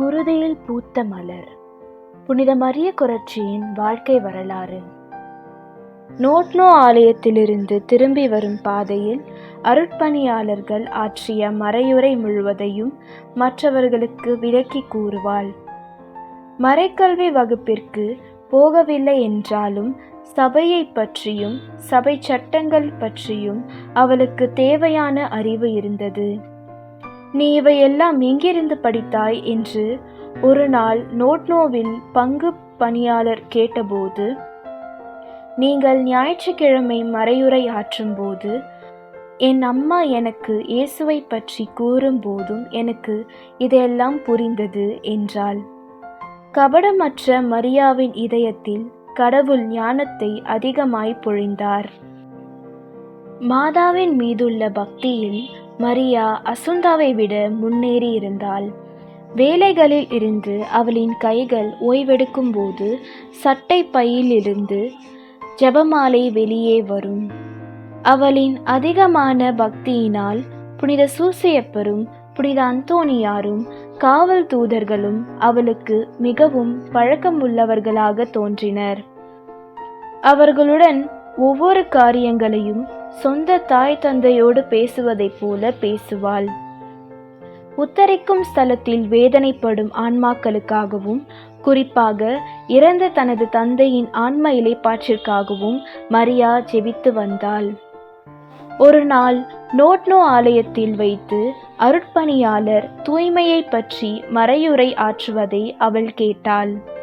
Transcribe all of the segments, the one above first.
குருதியில் பூத்த மலர். புனித மரிய குரட்சியின் வாழ்க்கை வரலாறு. நோட்னோ ஆலயத்திலிருந்து திரும்பி வரும் பாதையில் அருட்பணியாளர்கள் ஆற்றிய மறையுரை முழுவதையும் மற்றவர்களுக்கு விளக்கி கூறுவாள். மறைக்கல்வி வகுப்பிற்கு போகவில்லை என்றாலும் சபையை பற்றியும் சபை சட்டங்கள் பற்றியும் அவளுக்கு தேவையான அறிவு இருந்தது. நீ இவையெல்லாம் எங்கிருந்து படித்தாய்? என்று ஒரு நாள் நோட்னோவில் பங்கு பணியாளர் கேட்டபோது நீங்கள் ஞாயிற்றுக்கிழமை மறையுரை ஆற்றும்போது என் அம்மா எனக்கு இயேசுவை பற்றி கூறும்போதும் எனக்கு இதையெல்லாம் புரிந்தது என்றாள். கபடமற்ற மரியாவின் இதயத்தில் கடவுள் ஞானத்தை அதிகமாய் பொழிந்தார். மாதாவின் மீதுள்ள பக்தியில் மரியா அசுந்தாவை விட முன்னேறி இருந்தாள். வேலைகளில் இருந்து அவளின் கைகள் ஓய்வெடுக்கும் போது சட்டை பையிலிருந்து ஜெபமாலை வெளியே வரும். அவளின் அதிகமான பக்தியினால் புனித சூசையப்பரும் புனித அந்தோனியாரும் காவல் தூதர்களும் அவளுக்கு மிகவும் பழக்கமுள்ளவர்களாக தோன்றினர். அவர்களுடன் ஒவ்வொரு காரியங்களையும் சொந்த தாய் தந்தையோடு பேசுவதைப் போல பேசுவாள். உத்தரிக்கும் ஸ்தலத்தில் வேதனைப்படும் ஆன்மாக்களுக்காகவும் குறிப்பாக இறந்த தனது தந்தையின் ஆன்ம இலைப்பாற்றிற்காகவும் மரியா ஜெபித்து வந்தாள். ஒரு நாள் நோட்னோ ஆலயத்தில் வைத்து அருட்பணியாளர் தூய்மையை பற்றி மறையுரை ஆற்றுவதை அவள் கேட்டாள்.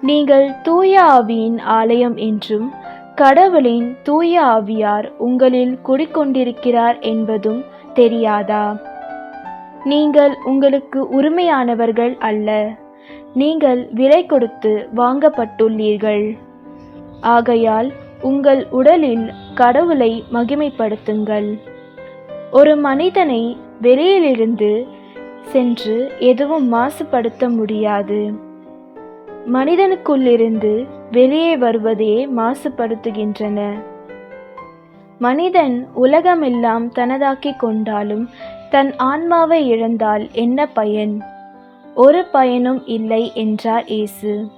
நீங்கள் தூய ஆவியின் ஆலயம் என்றும் கடவுளின் தூய ஆவியார் உங்களில் குடிக்கொண்டிருக்கிறார் என்பதும் தெரியாதா? நீங்கள் உங்களுக்கு உரிமையானவர்கள் அல்ல. நீங்கள் விலை கொடுத்து வாங்கப்பட்டுள்ளீர்கள். ஆகையால் உங்கள் உடலில் கடவுளை மகிமைப்படுத்துங்கள். ஒரு மனிதனை வெளியிலிருந்து சென்று எதுவும் மாசுபடுத்த முடியாது. மனிதனுக்குள்ளிருந்து வெளியே வருவதே மாசுபடுத்துகின்றன. மனிதன் உலகமெல்லாம் தனதாக்கிக் கொண்டாலும் தன் ஆன்மாவை இழந்தால் என்ன பயன்? ஒரு பயனும் இல்லை என்றார் இயேசு.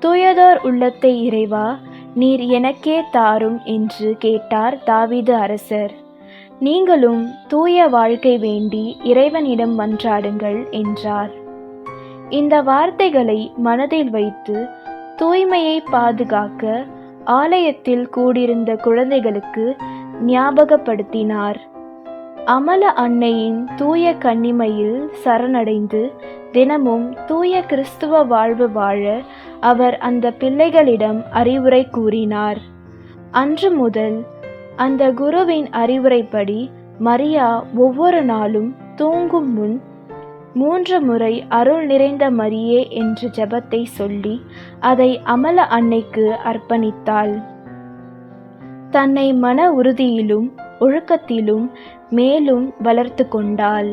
தூயதோர் உள்ளத்தை இறைவா நீர் எனக்கே தாரும் என்று கேட்டார் தாவீது அரசர். நீங்களும் தூய வாழ்க்கை வேண்டி இறைவனிடம் மன்றாடுங்கள் என்றார். இந்த வார்த்தைகளை மனதில் வைத்து தூய்மையை பாதுகாக்க ஆலயத்தில் கூடியிருந்த குழந்தைகளுக்கு ஞாபகப்படுத்தினார். அமல அன்னையின் தூய கன்னிமையில் சரணடைந்து தினமும் தூய கிறிஸ்துவ வாழ்வு வாழ அவர் அந்த பிள்ளைகளிடம் அறிவுரை கூறினார். அன்று முதல் அந்த குருவின் அறிவுரைப்படி மரியா ஒவ்வொரு நாளும் தூங்கும் முன் மூன்று முறை அருள் நிறைந்த மரியே என்று ஜபத்தை சொல்லி அதை அமல அன்னைக்கு அர்ப்பணித்தாள். தன்னை மன உறுதியிலும் ஒழுக்கத்திலும் மேலும் வளர்த்து கொண்டாள்.